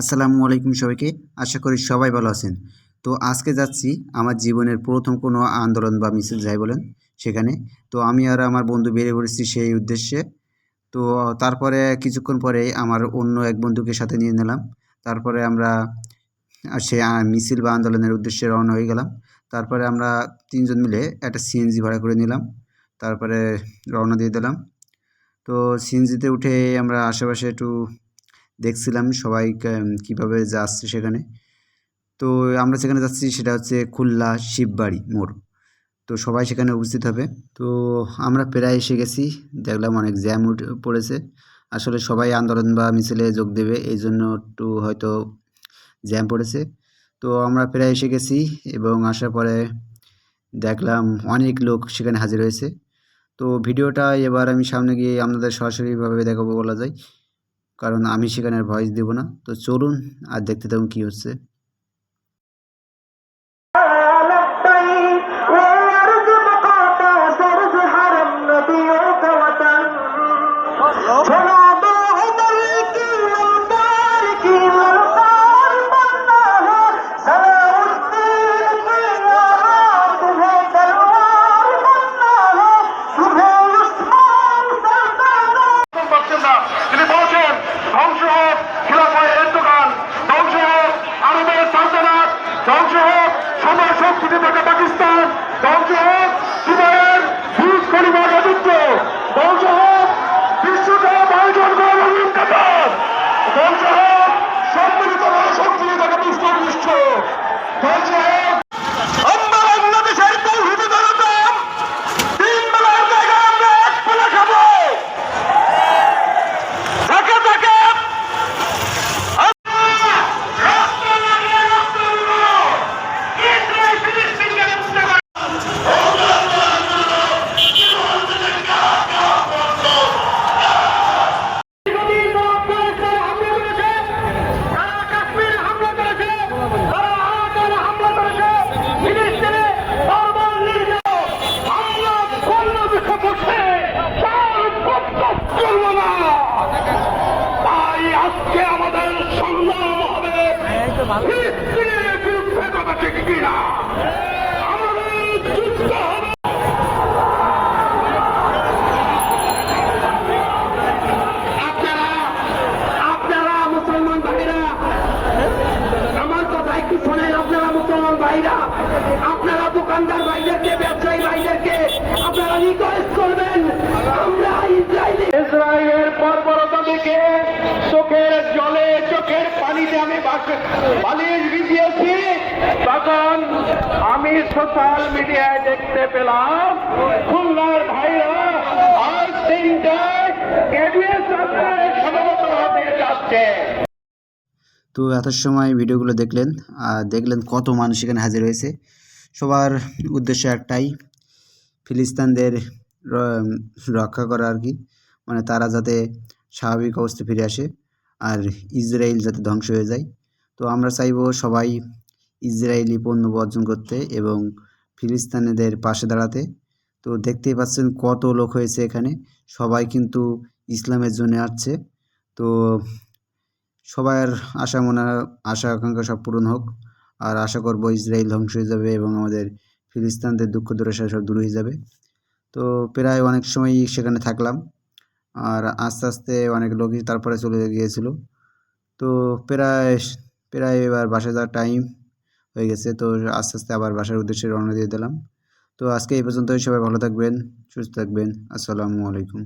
আসসালামু আলাইকুম সবাইকে। আশা করি সবাই ভালো আছেন। তো আজকে যাচ্ছি আমার জীবনের প্রথম কোনো আন্দোলন বা মিছিল, যাই বলেন সেখানে। তো আমি আর আমার বন্ধু বেরিয়ে পড়েছি সেই উদ্দেশ্যে। তো তারপরে কিছুক্ষণ পরে আমার অন্য এক বন্ধুকে সাথে নিয়ে নিলাম। তারপরে আমরা সে মিছিল বা আন্দোলনের উদ্দেশ্যে রওনা হয়ে গেলাম। তারপরে আমরা তিনজন মিলে একটা সিএনজি ভাড়া করে নিলাম। তারপরে রওনা দিয়ে দিলাম। তো সিএনজিতে উঠে আমরা আশেপাশে একটু দেখছিলাম সবাই কীভাবে যাচ্ছে সেখানে। তো আমরা সেখানে যাচ্ছি, সেটা হচ্ছে খুলনা শিববাড়ি মোড়। তো সবাই সেখানে উপস্থিত হবে। তো আমরা প্রায় এসে গেছি। দেখলাম অনেক জ্যাম উঠে, পড়েছে। আসলে সবাই আন্দোলন বা মিছিলে যোগ দেবে এই জন্য একটু হয়তো জ্যাম পড়েছে। তো আমরা প্রায় এসে গেছি এবং আসার পরে দেখলাম অনেক লোক সেখানে হাজির হয়েছে। তো ভিডিওটা এবার আমি সামনে গিয়ে আপনাদের সরাসরিভাবে দেখাবো বলা যায়। কারণ আমি সেখানে আর ভয়েস দেবো না। তো চলুন আর দেখতে থাকুন কী হচ্ছে। সময় শক্তিতে আজকে আমাদের সংগ্রাম হবে? ফিলিস্তিনের বিরুদ্ধে কথা ঠিক কিনা? আমাদের যুদ্ধ হবে। আপনারা আপনারা মুসলমান ভাইরা আমার কথা একটু আপনারা মুসলমান ভাইরা। আপনারা দোকানদার ভাইদেরকে ব্যবসায়ী ভাইদেরকে আপনারা রিকোয়েস্ট তখন আমি সোশ্যাল মিডিয়ায় দেখতে পেলাম, খুলনার ভাইরা যাচ্ছে। তো এত সময় ভিডিওগুলো দেখলেন, আর দেখলেন কত মানুষ এখানে হাজির হয়েছে। সবার উদ্দেশ্য একটাই, ফিলিস্তানদের রক্ষা করা আর কি। মানে তারা যাতে স্বাভাবিক অবস্থা ফিরে আসে, আর ইসরায়েল যাতে ধ্বংস হয়ে যায়। তো আমরা চাইব সবাই ইসরায়েলি পণ্য বর্জন করতে এবং ফিলিস্তানিদের পাশে দাঁড়াতে। তো দেখতেই পাচ্ছেন কত লোক হয়েছে এখানে। সবাই কিন্তু ইসলামের জন্য আসছে। তো সবার আশা মনে, আশা আকাঙ্ক্ষা সব পূরণ হোক। আর আশা করব ইসরায়েল ধ্বংস হয়ে যাবে এবং আমাদের ফিলিস্তানদের দুঃখ দুরাশা সব দূর হয়ে যাবে। তো প্রায় অনেক সময় সেখানে থাকলাম। আর আস্তে আস্তে অনেক লোকই তারপরে চলে গিয়েছিল। তো প্রায় প্রায় এবার বাসায় যাওয়ার টাইম হয়ে গেছে। তো আস্তে আস্তে আবার বাসার উদ্দেশ্যে রওনা দিয়ে দিলাম। তো আজকে এই পর্যন্তই। সবাই ভালো থাকবেন, সুস্থ থাকবেন। আসসালামু আলাইকুম।